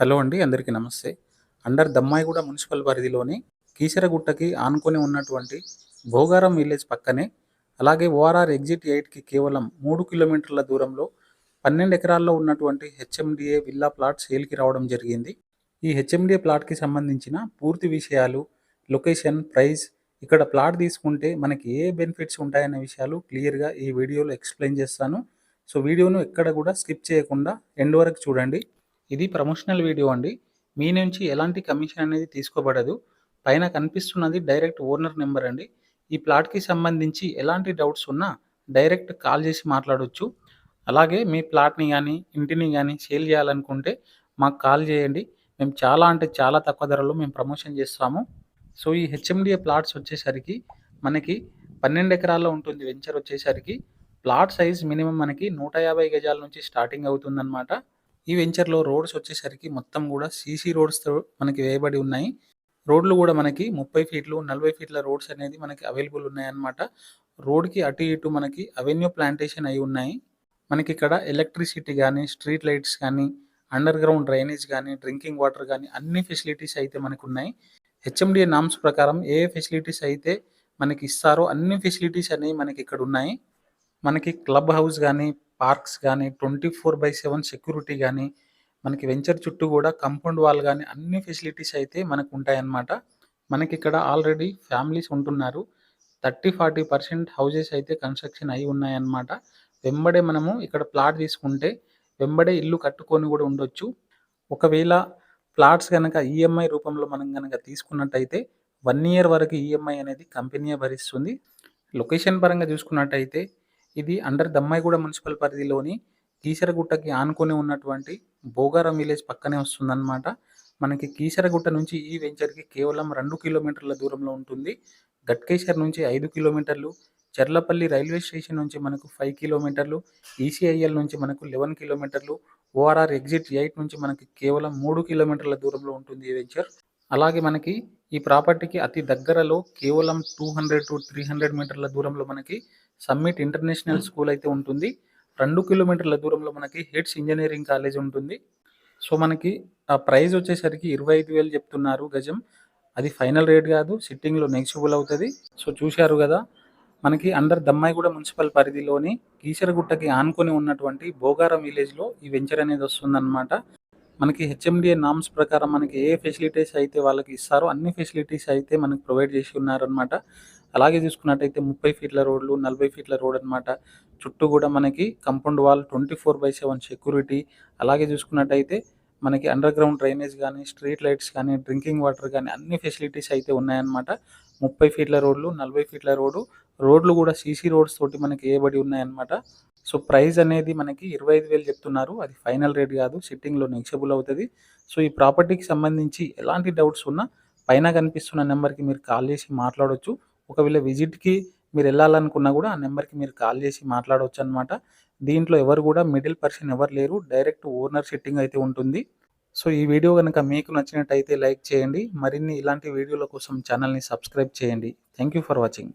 Hello అండి అందరికీ నమస్తే. అండర్ దమ్మాయిగూడ మున్సిపల్ పరిధిలోని కీసరగుట్టకి ఆనుకొని ఉన్నటువంటి భోగారం విలేజ్ పక్కనే అలాగే ఓఆర్ఆర్ ఎగ్జిట్ ఎయిట్కి కేవలం మూడు కిలోమీటర్ల దూరంలో పన్నెండు ఎకరాల్లో ఉన్నటువంటి హెచ్ఎండిఏ విల్లా ప్లాట్ సేల్కి రావడం జరిగింది. ఈ హెచ్ఎండిఏ ప్లాట్కి సంబంధించిన పూర్తి విషయాలు లొకేషన్ ప్రైస్ ఇక్కడ ప్లాట్ తీసుకుంటే మనకి ఏ బెనిఫిట్స్ ఉంటాయనే విషయాలు క్లియర్గా ఈ వీడియోలో ఎక్స్ప్లెయిన్ చేస్తాను. సో వీడియోను ఎక్కడ కూడా స్కిప్ చేయకుండా ఎండ్ వరకు చూడండి. ఇది ప్రమోషనల్ వీడియో అండి. మీ నుంచి ఎలాంటి కమిషన్ అనేది తీసుకోబడదు. పైన కనిపిస్తున్నది డైరెక్ట్ ఓనర్ నెంబర్ అండి. ఈ ప్లాట్కి సంబంధించి ఎలాంటి డౌట్స్ ఉన్నా డైరెక్ట్ కాల్ చేసి మాట్లాడవచ్చు అలాగే మీ ప్లాట్ని కానీ ఇంటిని కానీ సేల్ చేయాలనుకుంటే మాకు కాల్ చేయండి. మేము చాలా అంటే చాలా తక్కువ ధరలో మేము ప్రమోషన్ చేస్తాము. సో ఈ హెచ్ఎండిఏ ప్లాట్స్ వచ్చేసరికి మనకి పన్నెండు ఎకరాల్లో ఉంటుంది. వెంచర్ వచ్చేసరికి ప్లాట్ సైజ్ మినిమం మనకి నూట యాభై గజాల నుంచి స్టార్టింగ్ అవుతుందన్నమాట. ఈ వెంచర్లో రోడ్స్ వచ్చేసరికి మొత్తం కూడా సీసీ రోడ్స్తో మనకి వేయబడి ఉన్నాయి. రోడ్లు కూడా మనకి ముప్పై ఫీట్లు నలభై ఫీట్ల రోడ్స్ అనేది మనకి అవైలబుల్ ఉన్నాయన్నమాట. రోడ్కి అటు ఇటు మనకి అవెన్యూ ప్లాంటేషన్ అయి ఉన్నాయి. మనకి ఇక్కడ ఎలక్ట్రిసిటీ కానీ స్ట్రీట్ లైట్స్ కానీ అండర్ గ్రౌండ్ డ్రైనేజ్ కానీ డ్రింకింగ్ వాటర్ కానీ అన్ని ఫెసిలిటీస్ అయితే మనకు ఉన్నాయి. హెచ్ఎండిఏ నామ్స్ ప్రకారం ఏ ఏ ఫెసిలిటీస్ అయితే మనకి ఇస్తారో అన్ని ఫెసిలిటీస్ అనేవి మనకి ఇక్కడ ఉన్నాయి. మనకి క్లబ్ హౌస్ కానీ పార్క్స్ కానీ twenty four by seven security కానీ మనకి వెంచర్ చుట్టూ కూడా కంపౌండ్ వాల్ కానీ అన్ని ఫెసిలిటీస్ అయితే మనకు ఉంటాయన్నమాట మనకి ఇక్కడ ఆల్రెడీ ఫ్యామిలీస్ ఉంటున్నారు. థర్టీ ఫార్టీ పర్సెంట్ హౌజెస్ అయితే కన్స్ట్రక్షన్ అయి ఉన్నాయన్నమాట. వెంబడే మనము ఇక్కడ ప్లాట్ తీసుకుంటే వెంబడే ఇల్లు కట్టుకొని కూడా ఉండొచ్చు. ఒకవేళ ప్లాట్స్ కనుక ఈఎంఐ రూపంలో మనం కనుక తీసుకున్నట్టయితే వన్ ఇయర్ వరకు ఈఎంఐ అనేది కంపెనీయే భరిస్తుంది. లొకేషన్ పరంగా చూసుకున్నట్టయితే ఇది అండర్ దమ్మాయిగూడ మున్సిపల్ పరిధిలోని కీసరగుట్టకి ఆనుకొని ఉన్నటువంటి భోగారం విలేజ్ పక్కనే వస్తుందన్నమాట. మనకి కీసరగుట్ట నుంచి ఈ వెంచర్కి కేవలం రెండు కిలోమీటర్ల దూరంలో ఉంటుంది. గట్కేశ్వర్ నుంచి ఐదు కిలోమీటర్లు చెర్లపల్లి రైల్వే స్టేషన్ నుంచి మనకు ఫైవ్ కిలోమీటర్లు ఈసీఐఎల్ నుంచి మనకు లెవెన్ కిలోమీటర్లు ఓఆర్ఆర్ ఎగ్జిట్ ఎయిట్ నుంచి మనకి కేవలం మూడు కిలోమీటర్ల దూరంలో ఉంటుంది ఈ వెంచర్. అలాగే మనకి ఈ ప్రాపర్టీకి అతి దగ్గరలో కేవలం two hundred to three hundred మీటర్ల దూరంలో మనకి సమ్మిట్ ఇంటర్నేషనల్ స్కూల్ అయితే ఉంటుంది. రెండు కిలోమీటర్ల దూరంలో మనకి హెడ్స్ ఇంజనీరింగ్ కాలేజ్ ఉంటుంది. సో మనకి ఆ ప్రైస్ వచ్చేసరికి ఇరవై ఐదు వేలు చెప్తున్నారు గజం. అది ఫైనల్ రేట్ కాదు సిట్టింగ్లో నెగిషిబుల్ అవుతుంది. సో చూశారు కదా మనకి అండర్ దమ్మాయిగూడ మున్సిపల్ పరిధిలోని కీసరగుట్టకి ఆనుకొని ఉన్నటువంటి భోగారం విలేజ్లో ఈ వెంచర్ అనేది వస్తుందన్నమాట. మనకి హెచ్ఎండిఏ నామ్స్ ప్రకారం మనకి ఏ ఫెసిలిటీస్ అయితే వాళ్ళకి ఇస్తారో అన్ని ఫెసిలిటీస్ అయితే మనకి ప్రొవైడ్ చేసి ఉన్నారనమాట అలాగే చూసుకున్నట్టయితే ముప్పై ఫీట్ల రోడ్లు నలభై ఫీట్ల రోడ్ అనమాట చుట్టూ కూడా మనకి compound wall twenty four by seven security అలాగే చూసుకున్నట్టయితే మనకి అండర్ గ్రౌండ్ డ్రైనేజ్ కానీ స్ట్రీట్ లైట్స్ కానీ డ్రింకింగ్ వాటర్ కానీ అన్ని ఫెసిలిటీస్ అయితే ఉన్నాయన్నమాట. ముప్పై ఫీట్ల రోడ్లు నలభై ఫీట్ల రోడ్డు. రోడ్లు కూడా సీసీ రోడ్స్ తోటి మనకి వేయబడి ఉన్నాయన్నమాట. సో ప్రైస్ అనేది మనకి ఇరవై ఐదు వేలు చెప్తున్నారు. అది ఫైనల్ రేట్ కాదు. సిట్టింగ్లో నెక్సబుల్ అవుతుంది. సో ఈ ప్రాపర్టీకి సంబంధించి ఎలాంటి డౌట్స్ ఉన్నా పైన కనిపిస్తున్న నెంబర్కి మీరు కాల్ చేసి మాట్లాడవచ్చు ఒకవేళ విజిట్కి మీరు వెళ్ళాలనుకున్నా కూడా ఆ నెంబర్కి మీరు కాల్ చేసి మాట్లాడవచ్చు అనమాట దీంట్లో ఎవరు కూడా మిడిల్ పర్సన్ ఎవరు లేరు. డైరెక్ట్ ఓనర్ సిట్టింగ్ అయితే ఉంటుంది. సో ఈ వీడియో కనుక మీకు నచ్చినట్టయితే లైక్ చేయండి. మరిన్ని ఇలాంటి వీడియోల కోసం ఛానల్ని సబ్స్క్రైబ్ చేయండి. Thank you for watching.